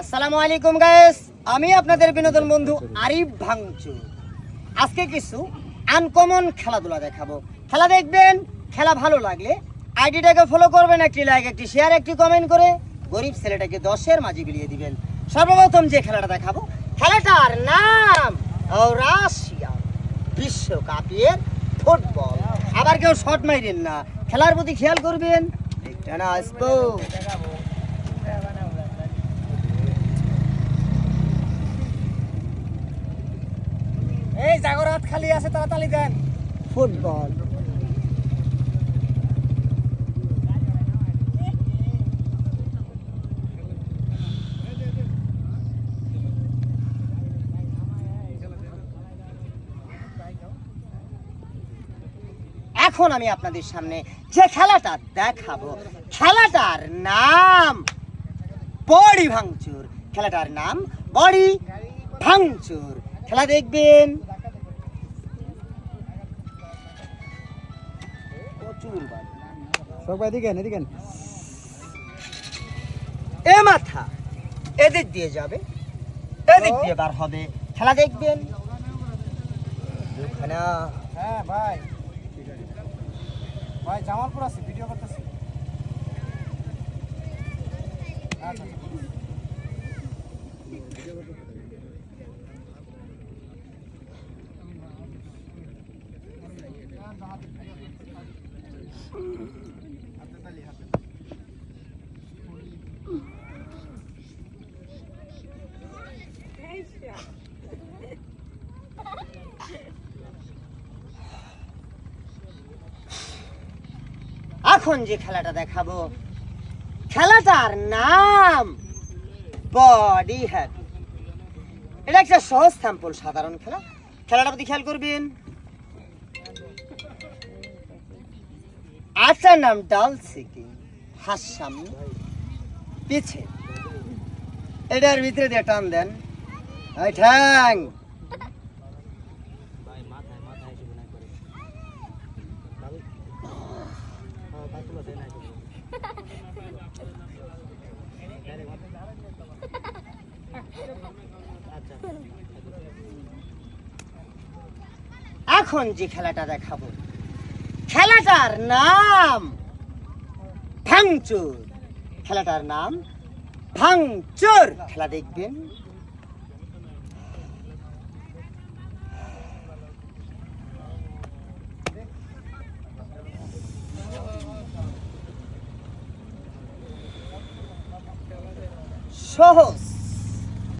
আসসালামু আলাইকুম গাইস আমি আপনাদের বিনোদন বন্ধু আরিফ ভাঙচু আজকে কিছু আনকমন খেলাধুলা দেখাবো। খেলা দেখবেন, খেলা ভালো লাগলে আইডিটাকে ফলো করবেন, একটি লাইক একটি শেয়ার একটি কমেন্ট করে গরিব ছেলেটাকে দশের মাঝে বিলিয়ে দিবেন। সর্বপ্রথম যে খেলাটা দেখাবো, খেলাটার নাম রাশিয়া বিশ্বকাপের ফুটবল। আবার কেউ শট মাইরেন না। খেলার প্রতি খেয়াল করবেন। এই আসব। এই জাগরাত খালি আছে, তাড়াতাড়ি দেন। ফুটবল। এখন আমি আপনাদের সামনে যে খেলাটা দেখাবো খেলাটার নাম বড়ি ভাঙচুর। খেলাটার নাম বড়ি ভাঙচুর। খেলা দেখবেন। এ মাথা এদিক দিয়ে যাবে এদিক দিয়ে বার হবে। খেলা দেখবেন। হ্যাঁ ভাই। ভাই জামালপুর আছি ভিডিও করতেছি। আচ্ছা এখন যে খেলাটা দেখাবো, খেলাটার নাম বডি হ্যাপি এটা একটা সহজ স্যাম্পল সাধারণ খেলা। খেলাটা প্রতি খেয়াল করবেন। আটার নাম ডাল সিকিং হাস সামনে, পিছে। এটার ভিতরে দিয়ে টান দেন। ঠ্যাং। এখন যে খেলাটা দেখাবো খেলাটার নাম ভাঙচুর। খেলাটার নাম ভাঙচুর। খেলা দেখবেন সহজ